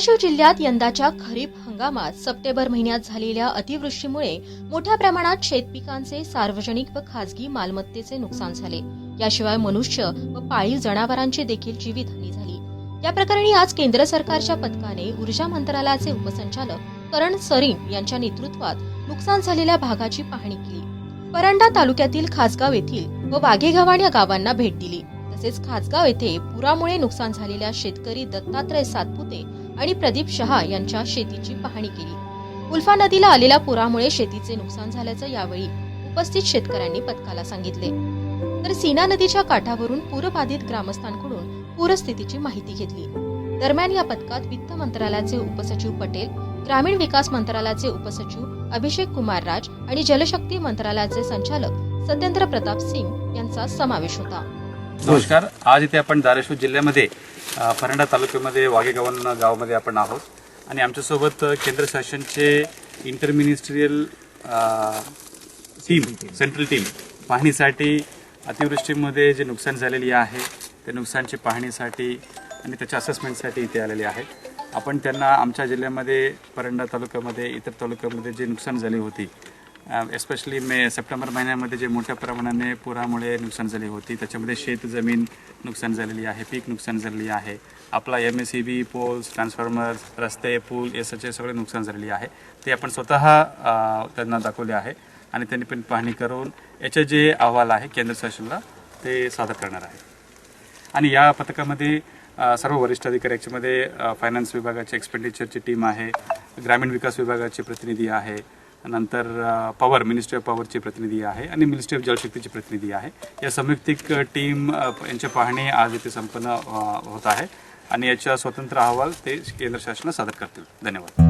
धाराशिव जिल्ह्यात यंदाच्या खरीप हंगामात सप्टेंबर महिन्यात झालेल्या अतिवृष्टीमुळे मोठ्या प्रमाणात शेतपिकांचे सार्वजनिक व खासगी मालमत्तेचे नुकसान झाले. याशिवाय मनुष्य व पाळीव जनावरांची देखील जीवितहानी झाली. या प्रकरणी आज केंद्र सरकारच्या पथकाने ऊर्जा मंत्रालयाचे उपसंचालक करण सरीन यांच्या नेतृत्वात नुकसान झालेल्या भागाची पाहणी केली. परंडा तालुक्यातील खासगाव येथील व वाघेगव्हाण या गावांना भेट दिली. तसेच खासगाव येथे पुरामुळे नुकसान झालेल्या शेतकरी दत्तात्रय सातपुते आणि प्रदीप शहा यांच्या शेतीची पाहणी केली. उल्फा नदीला आलेल्या पुरामुळे शेतीचे नुकसान झाल्याचं यावेळी उपस्थित शेतकऱ्यांनी पथकाला सांगितले. तर सीना नदीच्या काठावरून पूरबाधित ग्रामस्थांकडून पूरस्थितीची माहिती घेतली. दरम्यान या पथकात वित्त मंत्रालयाचे उपसचिव पटेल ग्रामीण विकास मंत्रालयाचे उपसचिव अभिषेक कुमार राज आणि जलशक्ती मंत्रालयाचे संचालक सत्येंद्र प्रताप सिंग यांचा समावेश होता. नमस्कार. आज इथे आपण धाराशिव जिल्ह्यामध्ये फरंडा परंडा तालुक्यामध्ये वागेगावन गावामध्ये आपण आहोत. आणि आमच्यासोबत केंद्र शासनचे इंटरमिनिस्ट्रियल टीम सेंट्रल टीम पाहणीसाठी अतिवृष्टीमध्ये जे नुकसान झालेली आहे त्या नुकसानची पाहणीसाठी आणि त्याच्या असेसमेंटसाठी इथे आलेले आहेत. आपण त्यांना आमच्या जिल्ह्यामध्ये परंडा तालुक्यामध्ये इतर तालुक्यामध्ये जे नुकसान झाले होती एस्पेशली मे सप्टेंबर महिन्यामध्ये जे मोठ्या प्रमाणाने पुरामुळे नुकसान झाली होती त्याच्यामध्ये शेत जमीन नुकसान झालेली आहे पीक नुकसान झालेली आहे. आपला M S C B poles transformers रस्ते पूल याचे सगळे नुकसान झालेली आहे. ते आपण स्वतः त्यांना दाखवले आहे आणि त्यांनी पण पाहणी करून याचे जे अहवाल आहे केंद्र शासनाला ते सादर करणार आहे. आणि या पथकामध्ये सर्व वरिष्ठ अधिकारी याच्यामध्ये फायनान्स विभागाची एक्सपेंडिचरची टीम आहे ग्रामीण विकास विभागाचे प्रतिनिधी आहे नंतर पॉवर मिनिस्ट्री ऑफ पॉवरचे प्रतिनिधी आहे आणि मिनिस्ट्री ऑफ जलशक्तीचे प्रतिनिधी आहे. या संयुक्तिक टीम यांच्या पाहणी आज इथे संपन्न होत आहे. आणि याचा स्वतंत्र अहवाल ते केंद्र शासनाला सादर करतील. धन्यवाद.